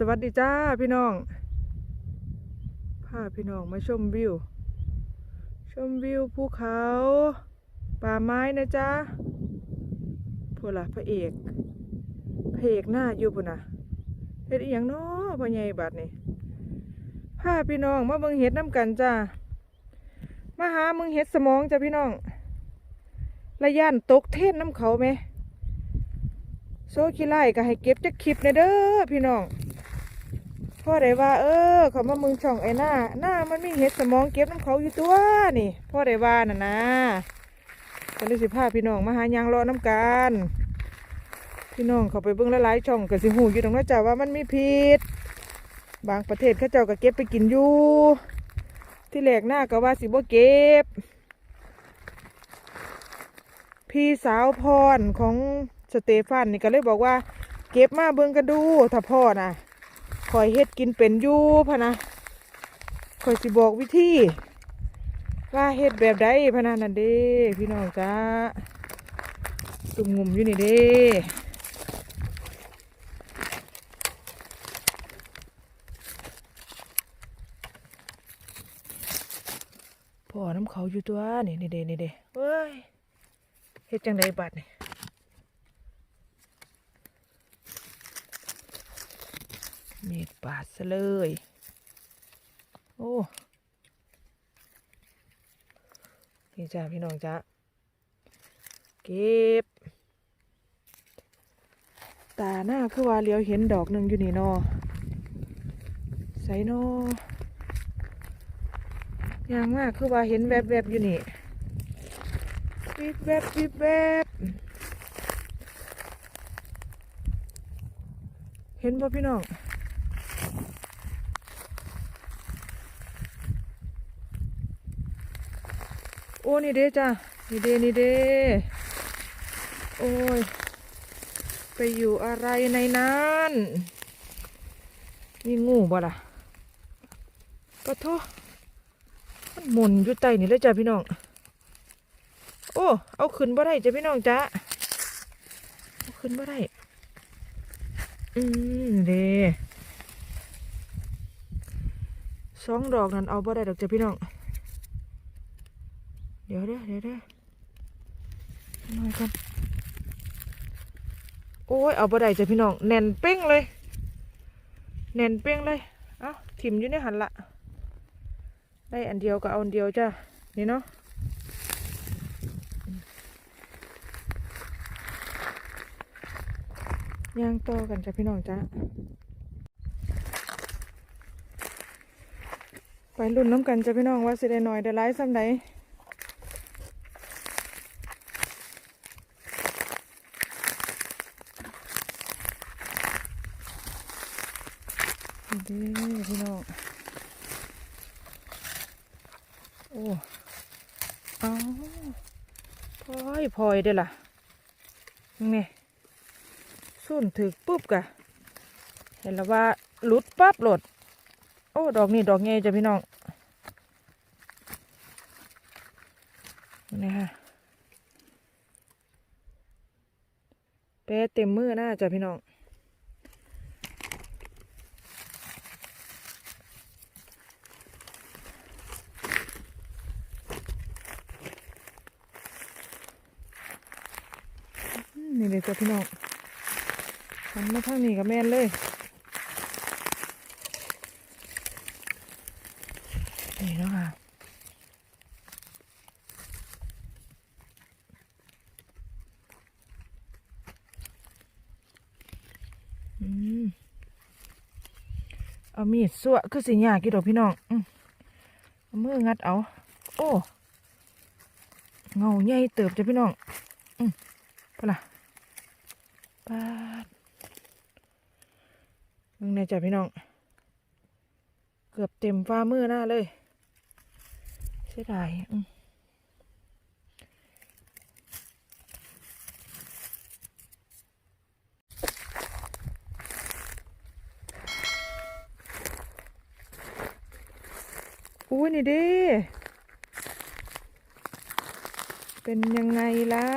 สวัสดีจ้าพี่น้องพาพี่น้องมาชมวิว ชมวิวภูเขา ป่าไม้นะจ๊ะพวกล่ะพระเอกพระเอกหน้าอยู่ปุ่นะเฮ็ดอีหยังน้อพ่อใหญ่บัดนี่พาพี่น้องมาเบิ่งเห็ดน้ำกันจ้ามาหามึงเห็ดสมองจ้ะพี่น้องระย่านตกเทศน้ำเขาไหมโซขี้ไล่ก็ให้เก็บจักคลิปในเด้อพี่น้อง พ่อได้ว่า เออเขามามึงช่องไอ้หน้าหน้ามันมีเห็ดสมองเก็บน้ำเขาอยู่ตัวนี่พ่อได้ว่าน่ะนะก็เลยสิพาพี่น้องมาหายางรอน้ำกันพี่น้องเขาไปเบิ่งหลายช่องก็สิหูอยู่ตรงนั้นจ้าว่ามันมีพิษบางประเทศเขาเจ้าก็เก็บไปกินอยู่ ที่แหลกหน้าก็ว่าสิบ่เก็บ พี่สาวพรของสเตฟานนี่ก็เลยบอกว่า เก็บมาเบิ่งกันดูถ้าพ่อน่ะ คอยเฮ็ดกินเป็นอยู่พะนะคอยสิบอกวิธีว่าเฮ็ดแบบใดพะนะนั่นเด้พี่น้องจ้าตุ่มงุมอยู่นี่เด้พ่อน้ำเขาอยู่ตัวนี่นี่เด้นี่เด้เฮ้ยเฮ็ดจังไดบัดนี่ มีดปาดซะเลย โอ้นี่จ้าพี่น้องจ้าเก็บตาหน้าคือว่าเหลียวเห็นดอกหนึ่งอยู่นี่นอใส่นอย่างมากคือว่าเห็นแวบๆอยู่นี่วิบแวบวิบแวบเห็นป่ะพี่น้อง อ้นี่เด้จ้ะนี่เด้นี่เด้โอ้ย ไปอยู่อะไรในนั้นมีงูบ่ล่ะก็โทษมันหมุนอยู่ใต้นี่เลยจ้ะพี่น้อง โอ้ เอาขึ้นบ่ได้จ้ะพี่น้องจ้าเอาขึ้นบ่ได้ อืมเด้สองดอกนั้นเอาบ่ได้ดอกจ้ะพี่น้อง เดี๋ยวเด้อเดี๋ยวเด้อหน่อยกันโอ้ย เอาบ่ได้จ้ะพี่น้อง แน่นเป้งเลย แน่นเป้งเลย เอาถิ่มอยู่ในหันละ ได้อันเดียวก็เอาอันเดียวจ้ะ นี่เนาะย่างต่อกันจ้ะพี่น้องจ้าไปรุ่นน้ำกันจ้ะพี่น้องว่าสิได้หน่อยได้ร้ายซ้ำใด เด้อพี่น้อง โอ้เอาพลอยพลอยเด้ล่ะนี่สุ่นถึกปุ๊บกะ เห็นแล้วว่าหลุดปั๊บหลด โอ้ ดอกนี่ดอกเงยจ้ะพี่น้องนี่ค่ะแปะเต็มมือหน้าจ้ะพี่น้อง อืมนี่เลยจ้ะ พี่น้องหันมาทางนี้กับแม่นเลยนี่เนาะค่ะอืมเอามีดสั่วคือสิยากี่ดอกพี่น้องอมเอามืองัดเอา โอ้ เงาใหญ่เติบจ้ะพี่น้อง อืมพอละ ปาดมึงเนี่ยจ้ะพี่น้อง เกือบเต็มฟ้ามือหน้าเลย เสียดายอืมอุ้นี่ดิ เป็นยังไงล่ะ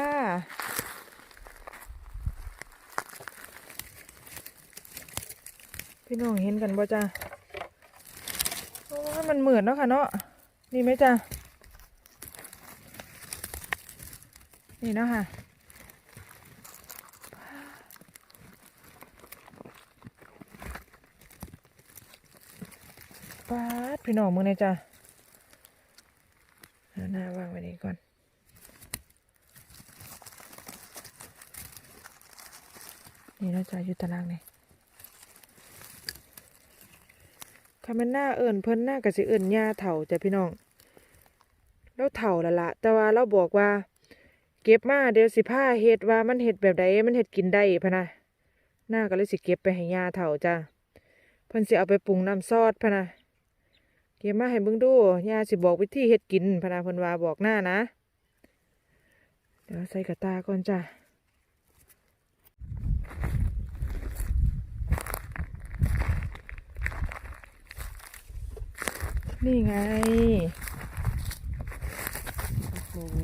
พี่น้องเห็นกันบ่จ้าโอ้มันเหมือนเนาะค่ะเนาะนี่ไหมจ้านี่เนาะค่ะปาดพี่น้องมึงเนี่ยจ้าหน้าวางไว้นี่ก่อนนี่เนาะจ้าอยู่ตารางนี่ำมันหน้าเอิ่นเพิ่นหน้ากะสิเอิ่นยาเถ่าจ้ะพี่น้องแล้วเถ่าละละแต่ว่าเราบอกว่า เก็บมาเดี๋ยวสิผ้าเฮ็ดว่ามันเฮ็ดแบบใดมันเฮ็ดกินได้พะนะหน้าก็เลยสิเก็บไปให้ยาเถ่าจ้ะเพิ่นสิเอาไปปรุงน้ำซอสพะนะเก็บมาให้เบิ่งดูยาสิบอกวิธีเฮ็ดกินพะนะเพิ่นว่าบอกหน้านะเดี๋ยวใส่กระตาก่อนจ้ะ นี่ไง โอ้โห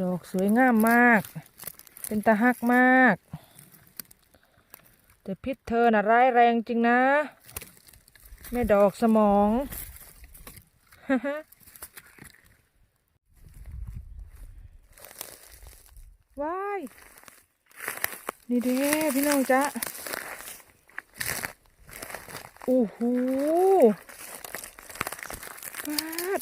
ดอกสวยงามมาก เป็นตาฮักมาก แต่พิษเธอน่ะร้ายแรงจริงนะ แม่ดอกสมองว้าย นี่เด้พี่น้องจ๊ะ โอ้โหฟาด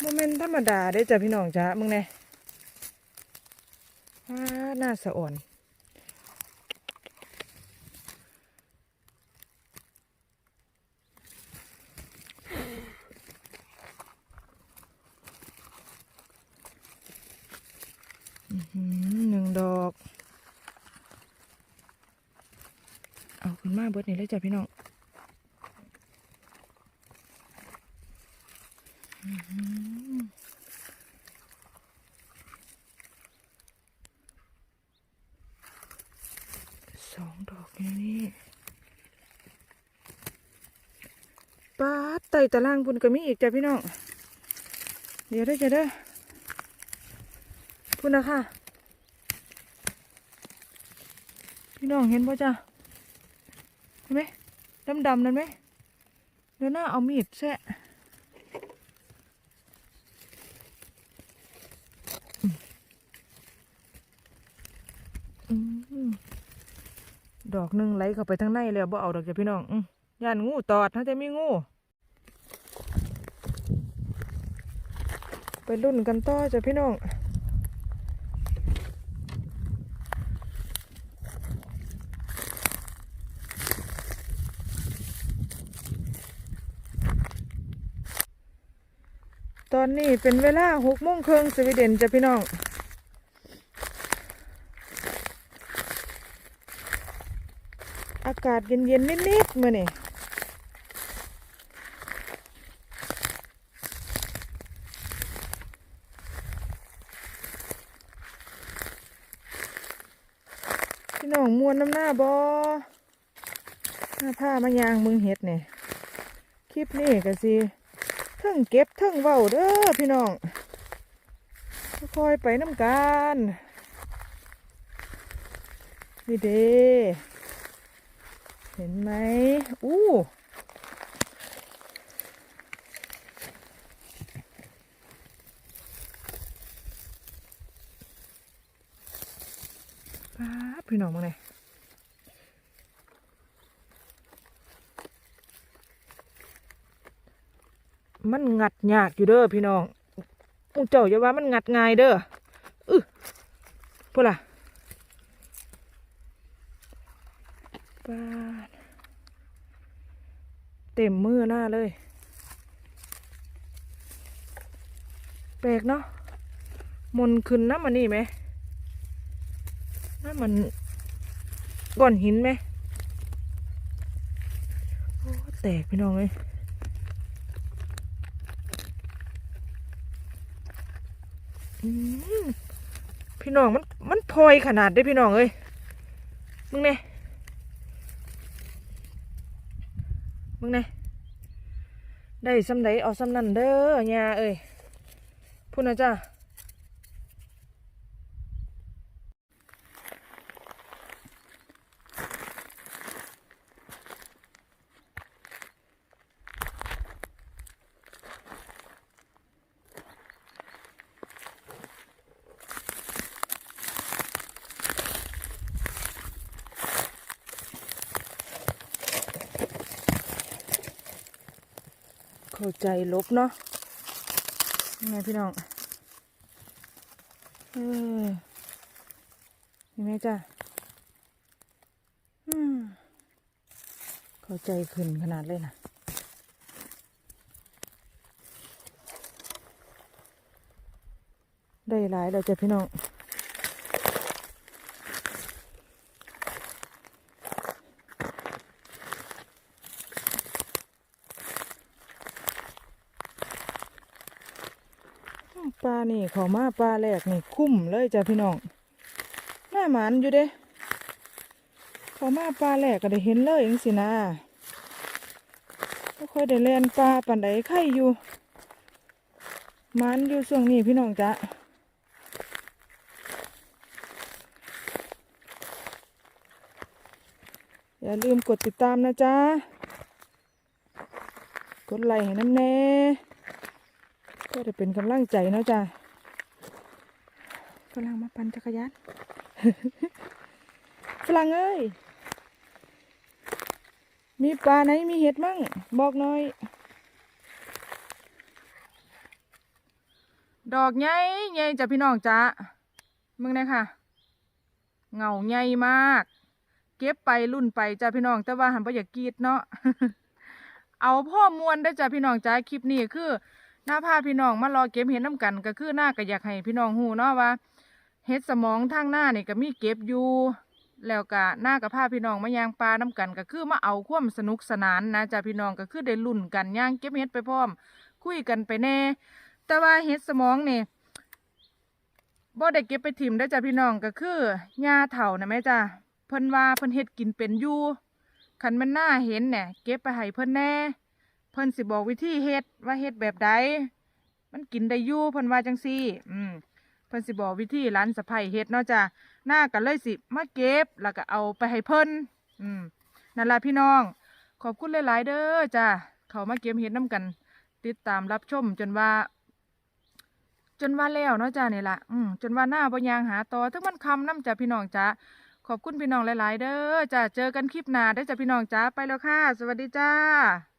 โมเมนต์ธรรมดาได้จ้ะพี่น้องจ้ะมึงเนี่ยฟาดหน้าสะอ่อนอื้อหือหนึ่งดอก เอา ขึ้นมาเบิดนี่เลยจ้ะพี่น้องสองดอกอย่างนี้ป้าดไต่ตารางพุ่นก็มีอีกจ้ะพี่น้อง เดี๋ยวได้จะเด้พุ่นนะค่ะ พี่น้องเห็นป่ะจ้ะ ดำดำนั่นไหมเดี๋ยวหน้าเอามีดแซะดอกหนึ่งไหลเข้าไปทางในแล้วบ่เอาดอกจ้ะพี่น้องอย่านงูตอดถ้าจะมีงู ไปรุ่นกันต่อจ้ะพี่น้อง ตอนนี้เป็นเวลาหกโมงครึ่งสวีเดนจ้ะพี่น้องอากาศเย็นๆนิดๆมื่อนี่พี่น้องมวนน้ำหน้าบอหน้าผ้ามายางมึงเห็ดเนี่ยคลิปนี้ก็สิ เทั้งเก็บเทั้งเว้าเด้อพี่น้องค่อยไปน้ำกันนี่เด้เห็นไหมอู้ป้าพี่น้องมาเลย มันงัดยากอยู่เด้อพี่น้องมูเจ้าอย่าว่ามันงัดง่ายเด้ออึพูดล่ะปาดเต็มมือหน้าเลย แปลกเนาะมนขึ้นน้ำมันนี่ไหมน้ำมันก้อนหินไหมโอ้แตกพี่น้องเลย อืม พี่น้องมันมันพลอยขนาดได้พี่น้องเอ้ยมึงเนี่ยมึงเนี่ยได้ซ้ำไดเอาซ้ำนั่นเด้อเนี่ยเอ้ยพูดนะจ้า เข้าใจลบเนาะยังไงพี่น้องเออเห็นไหมจ้ะอืมเข้าใจขึ้นขนาดเลยนะได้หลายเราจะพี่น้อง ปลานี่ เขามาปลาแรกนี่คุ้มเลยจ้ะพี่น้องหน้าหมันอยู่เด้เขามาปลาแรกก็ได้เห็นเลยเองสินะไม่ค่อยได้เล่นปลาปันใดไข่อยู่หมันอยู่ช่วงนี้พี่น้องจ้ะอย่าลืมกดติดตามนะจ๊ะ กดไลค์ให้น้ำแน่ก็จะเป็นกำลังใจนะจ้ะ ฝรั่งมาปั่นจักรยานฝรั่งเอ้ย มีปลาไหนมีเห็ดมั่ง บอกหน่อย ดอกใหญ่ใหญ่จ้ะพี่น้องจ้ะมึงเนี่ยค่ะ เงาใหญ่มาก เก็บไปรุ่นไปจ้ะพี่น้อง แต่ว่าหันไปอยากกรีดเนาะ เอาพ่อมวนได้จ้ะพี่น้องจ้ะคลิปนี้คือหน้าพาพี่น้องมารอเก็บเห็ดน้ำกัน ก็คือหน้าก็อยากให้พี่น้องหูเนาะว่า เห็ดสมองทางหน้านี่ก็มีเก็บอยู่ แล้วก็หน้ากับพาพี่น้องมายางปลาน้ำกันก็คือมาเอาความสนุกสนานนะจ้ะพี่น้องก็คือได้ลุ่นกันย่างเก็บเห็ดไปพร้อม คุยกันไปแน่ แต่ว่าเห็ดสมองนี่บ่ได้เก็บไปถิ่มได้จ้ะพี่น้องก็คือหญ้าเถ่านะแม่จ้ะเพิ่นว่าเพิ่นเฮ็ดกินเป็นอยู่คันมันหน้าเห็นเนี่ยเก็บไปให้เพิ่นแน่ เพิ่นสิบอกวิธีเฮ็ดว่าเฮ็ดแบบใดมันกินได้อยู่เพิ่นว่าจังซี่ อืม เพิ่นสิบอกวิธีร้านสะไพเฮ็ดเนาะจ้ะหน้าก็เลยสิมาเก็บแล้วก็เอาไปให้เพิ่นอืมนั่นล่ะพี่น้อง ขอบคุณหลาย ๆ เด้อจ้ะเขามาเก็บเฮ็ดน้ำกัน ติดตามรับชมจนว่า จนว่าแล้วเนาะจ้ะนี่ล่ะอืมจนว่าหน้าบ่ยางหาต่อถึงมันคำน้ำจ้ะพี่น้องจ้ะขอบคุณพี่น้องหลาย ๆ เด้อจ้ะเจอกันคลิปหน้าได้อจ้ะพี่น้องจ้ะไปแล้วค่ะ สวัสดีจ้า